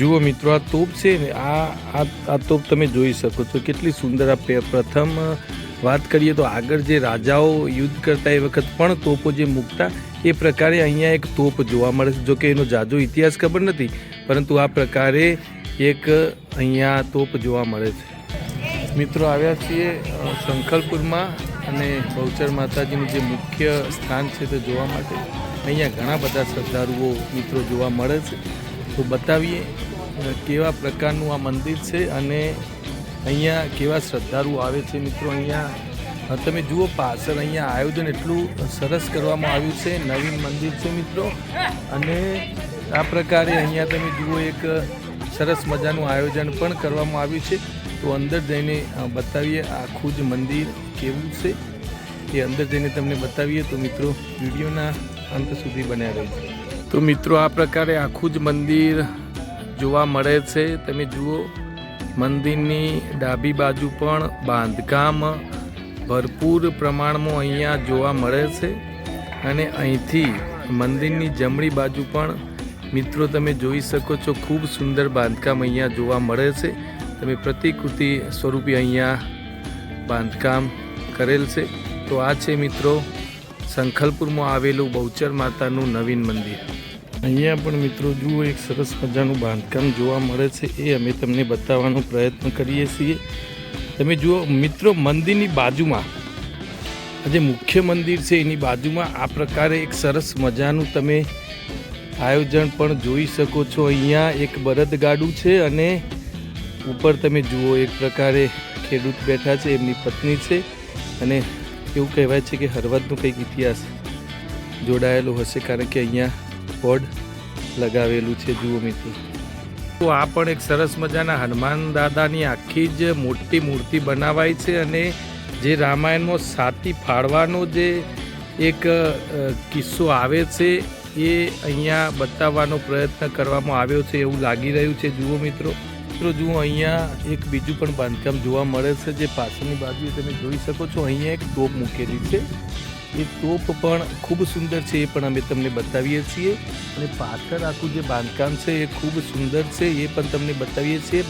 જુઓ મિત્રો, આ તોપ છે ને, આ આ તોપ તમે જોઈ શકો છો. કેટલી સુંદર આ પ્રથમ વાત કરીએ તો આગળ જે રાજાઓ યુદ્ધ કરતા એ વખત પણ તોપો જે મૂકતા, એ પ્રકારે અહીંયા એક તોપ જોવા મળે છે. જો કે એનો જાજો ઇતિહાસ ખબર નથી, પરંતુ આ પ્રકારે એક અહીંયા તોપ જોવા મળે છે. મિત્રો, આવ્યા છીએ શંકરપુરમાં અને બહુચર માતાજીનું જે મુખ્ય સ્થાન છે તે જોવા માટે. અહીંયા ઘણા બધા શ્રદ્ધાળુઓ મિત્રો જોવા મળે છે. તો બતાવીએ કેવા પ્રકારનું આ મંદિર છે અને અહીંયા કેવા શ્રદ્ધાળુ આવે છે મિત્રો અહીંયા. તમે જુઓ પાછળ અહીંયા આયોજન એટલું સરસ કરવામાં આવ્યું છે, નવીન મંદિર છે મિત્રો. અને આ પ્રકારે અહીંયા તમે જુઓ એક સરસ મજાનું આયોજન પણ કરવામાં આવ્યું છે. તો અંદર જઈને બતાવીએ આખું જ મંદિર કેવું છે. એ અંદર જઈને તમને બતાવીએ તો મિત્રો વિડીયોના અંત સુધી બન્યા રહેજો. તો મિત્રો, આ પ્રકારે આખું જ મંદિર જોવા મળે છે. તમે જુઓ, મંદિરની ડાબી બાજુ પણ બાંધકામ ભરપૂર પ્રમાણમાં અહીંયા જોવા મળે છે. અને અહીંથી મંદિરની જમણી બાજુ પણ મિત્રો, તમે જોઈ શકો છો, ખૂબ સુંદર બાંધકામ અહીંયા જોવા મળે છે. તમે પ્રતિકૃતિ સ્વરૂપે અહીંયા બાંધકામ કરેલ છે. તો આ છે મિત્રો સંખલપુરમાં આવેલું બહુચર માતાનું નવીન મંદિર. અહીંયા પણ મિત્રો જુઓ, એક સરસ મજાનું બાંધકામ જોવા મળે છે. એ અમે તમને બતાવવાનો પ્રયત્ન કરીએ છીએ. તમે જુઓ, મિત્રો, મંદિરની બાજુમાં જે મુખ્ય મંદિર છે, એની બાજુમાં આ પ્રકારે એક સરસ મજાનું તમે આયોજન પણ જોઈ શકો છો. અહીંયા એક બળદગાડું છે અને ઉપર તમે જુઓ, એક પ્રકારે ખેડૂત બેઠા છે, એમની પત્ની છે અને એવું કહેવાય છે કે હળવદનો કંઈક ઇતિહાસ જોડાયેલો હશે કારણ કે અહીંયા બોર્ડ લગાવેલું છે જુઓ મિત્રો. તો આ પણ એક સરસ મજાના હનુમાન દાદાની આખી જ મોટી મૂર્તિ બનાવાય છે અને જે રામાયણમાં સાતી ફાળવાનો જે એક કિસ્સો આવે છે એ અહીંયા બતાવવાનો પ્રયત્ન કરવામાં આવ્યો છે એવું લાગી રહ્યું છે. જુઓ મિત્રો. મિત્રો, જુઓ, અહીંયા એક બીજું પણ બાંધકામ જોવા મળે છે. જે પાછળની બાજુએ તમે જોઈ શકો છો, અહીંયા એક તોપ મૂકેલી છે. એ તોપ પણ ખૂબ સુંદર છે એ પણ અમે તમને બતાવીએ છીએ. અને પાછળ આખું જે બાંધકામ છે એ ખૂબ સુંદર છે, એ પણ તમને બતાવીએ છીએ.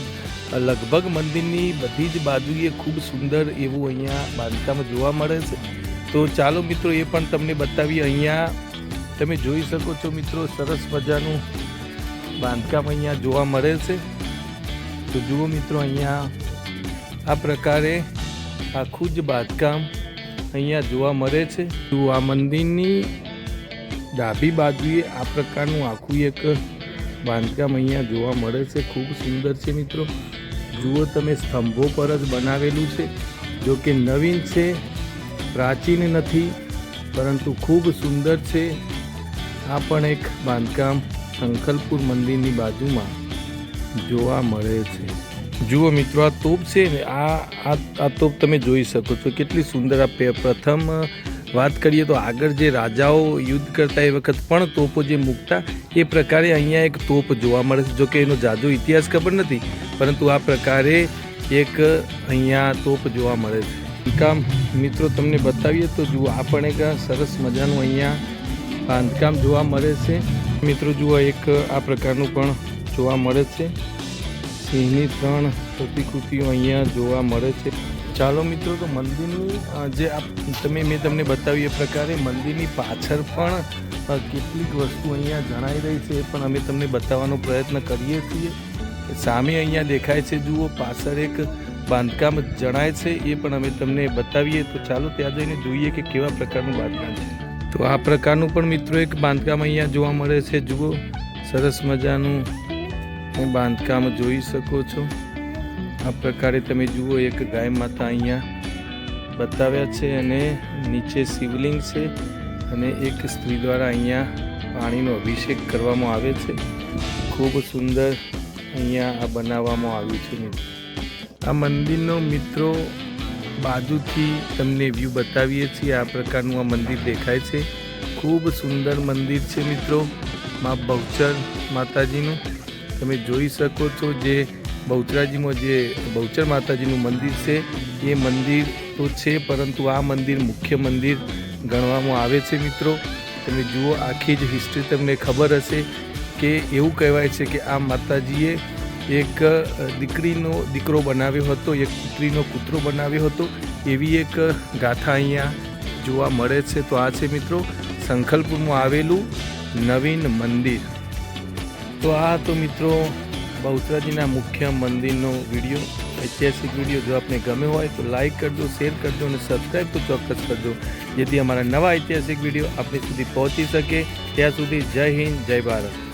લગભગ મંદિરની બધી જ બાજુએ ખૂબ સુંદર એવું અહીંયા બાંધકામ જોવા મળે છે. તો ચાલો મિત્રો, એ પણ તમને બતાવીએ. અહીંયા તમે જોઈ શકો છો મિત્રો, સરસ મજાનું બાંધકામ અહીંયા જોવા મળે છે. તો જુઓ મિત્રો, અહીંયા આ પ્રકારે આખું જ બાંધકામ અહીંયા જોવા મળે છે. તો આ મંદિરની ડાબી બાજુએ આ પ્રકારનું આખું એક બાંધકામ અહીંયા જોવા મળે છે. ખૂબ સુંદર છે મિત્રો. જુઓ, તમે સ્તંભો પર જ બનાવેલું છે, જો કે નવીન છે, પ્રાચીન નથી, પરંતુ ખૂબ સુંદર છે. આ પણ એક બાંધકામ શંખલપુર મંદિરની બાજુમાં જોવા મળે છે. જુઓ મિત્રો, આ તોપ છે ને, આ આ તોપ તમે જોઈ શકો છો. કેટલી સુંદર આ પ્રથમ વાત કરીએ તો આગળ જે રાજાઓ યુદ્ધ કરતા એ વખત પણ તોપો જે મૂકતા, એ પ્રકારે અહીંયા એક તોપ જોવા મળે છે. જો કે એનો જાજો ઇતિહાસ ખબર નથી, પરંતુ આ પ્રકારે એક અહીંયા તોપ જોવા મળે છે. કામ મિત્રો, તમને બતાવીએ તો જુઓ, આ પણ એક સરસ મજાનું અહીંયા બાંધકામ જોવા મળે છે. મિત્રો, જુઓ એક આ પ્રકારનું પણ જોવા મળે છે. સિંહની ત્રણ પ્રતિકૃતિઓ અહીંયા જોવા મળે છે. ચાલો મિત્રો, તો મંદિરની જે તમે, મેં તમને બતાવી એ પ્રકારે મંદિરની પાછળ પણ કેટલીક વસ્તુ અહીંયા જણાઈ રહી છે એ પણ અમે તમને બતાવવાનો પ્રયત્ન કરીએ છીએ. સામે અહીંયા દેખાય છે, જુઓ, પાછળ એક બાંધકામ જણાય છે, એ પણ અમે તમને બતાવીએ. તો ચાલો ત્યાં જઈને જોઈએ કે કેવા પ્રકારનું બાંધકામ છે. તો આ પ્રકારનું પણ મિત્રો એક બાંધકામ અહીંયા જોવા મળે છે, જુઓ. સરસ મજાનું તમે બાંધકામ જોઈ શકો છો. આ પ્રકારે તમે જુઓ, એક ગાય માતા અહીંયા બતાવ્યા છે અને નીચે શિવલિંગ છે અને એક સ્ત્રી દ્વારા અહીંયા પાણીનો અભિષેક કરવામાં આવે છે. ખૂબ સુંદર અહીંયા આ બનાવવામાં આવ્યું છે. આ મંદિરનો મિત્રો, બાજુથી તમને વ્યૂ બતાવીએ છીએ. આ પ્રકારનું આ મંદિર દેખાય છે. ખૂબ સુંદર મંદિર છે મિત્રો, મા બહુચર માતાજીનું. તમે જોઈ શકો છો જે બહુચરાજીમાં જે બહુચર માતાજીનું મંદિર છે, એ મંદિર તો છે, પરંતુ આ મંદિર મુખ્ય મંદિર ગણવામાં આવે છે મિત્રો. તમે જુઓ, આખી જ હિસ્ટ્રી તમને ખબર હશે કે એવું કહેવાય છે કે આ માતાજીએ એક દીકરીનો દીકરો બનાવ્યો હતો, એક પુત્રીનો કૂતરો બનાવ્યો હતો. એવી એક ગાથા અહીંયા જોવા મળે છે. તો આ છે મિત્રો, સંખલપુરમાં આવેલું નવીન મંદિર. તો આ તો મિત્રો બહુચરાજીના મુખ્ય મંદિરનો વીડિયો, ઐતિહાસિક વીડિયો જો આપને ગમે હોય તો લાઈક કરજો, શેર કરજો અને સબસ્ક્રાઈબ તો ચોક્કસ કરજો, જેથી અમારા નવા ઐતિહાસિક વીડિયો આપણી સુધી પહોંચી શકે. ત્યાં સુધી જય હિન્દ, જય ભારત.